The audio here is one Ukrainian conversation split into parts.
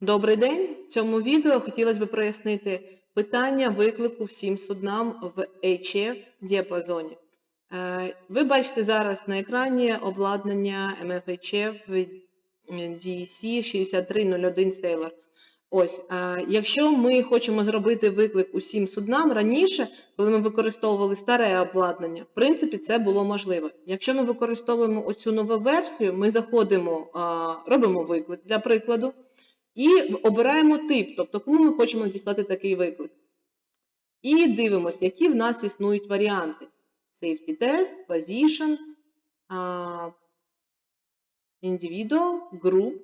Добрий день! В цьому відео хотілося б прояснити питання виклику всім суднам в HF діапазоні. Е, Ви бачите зараз на екрані обладнання MFHF DEC 6301 Sailor. Ось, е, якщо ми хочемо зробити виклик усім суднам раніше, коли ми використовували старе обладнання, в принципі, це було можливо. Якщо ми використовуємо оцю нову версію, ми заходимо, е, робимо виклик для прикладу. І обираємо тип, тобто кому ми хочемо надіслати такий виклик. І дивимося, які в нас існують варіанти. Safety test, position, individual, group,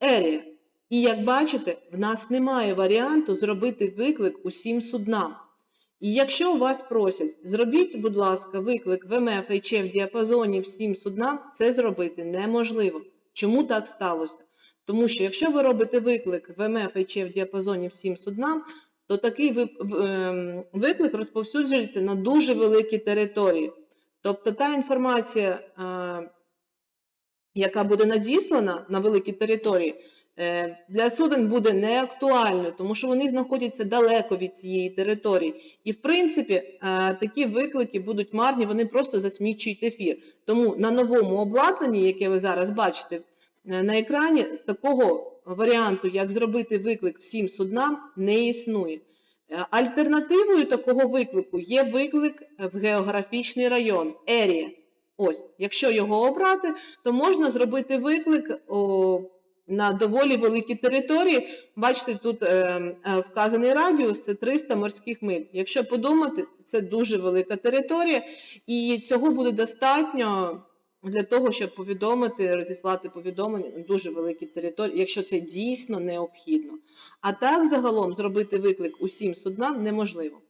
area. І як бачите, в нас немає варіанту зробити виклик усім суднам. І якщо у вас просять, зробіть, будь ласка, виклик в МФ HF діапазоні всім суднам, це зробити неможливо. Чому так сталося? Тому що якщо ви робите виклик в МФ в діапазоні всім суднам, то такий ем, виклик розповсюджується на дуже великі території. Тобто та інформація, е, яка буде надіслана на великі території, для суден буде неактуальною, тому що вони знаходяться далеко від цієї території. І, в принципі, е, такі виклики будуть марні, вони просто засмічують ефір. Тому на новому обладнанні, яке ви зараз бачите, Е, на екрані такого варіанту, як зробити виклик всім суднам, не існує. Е, Альтернативою такого виклику є виклик в географічний район, area. Ось, якщо його обрати, то можна зробити виклик о, на доволі великій території. Бачите, тут е, е, вказаний радіус це 300 морських миль. Якщо подумати, це дуже велика територія, і цього буде достатньо для того, щоб повідомити, розіслати повідомлення на дуже великі території, якщо це дійсно необхідно. А так загалом зробити виклик усім суднам неможливо.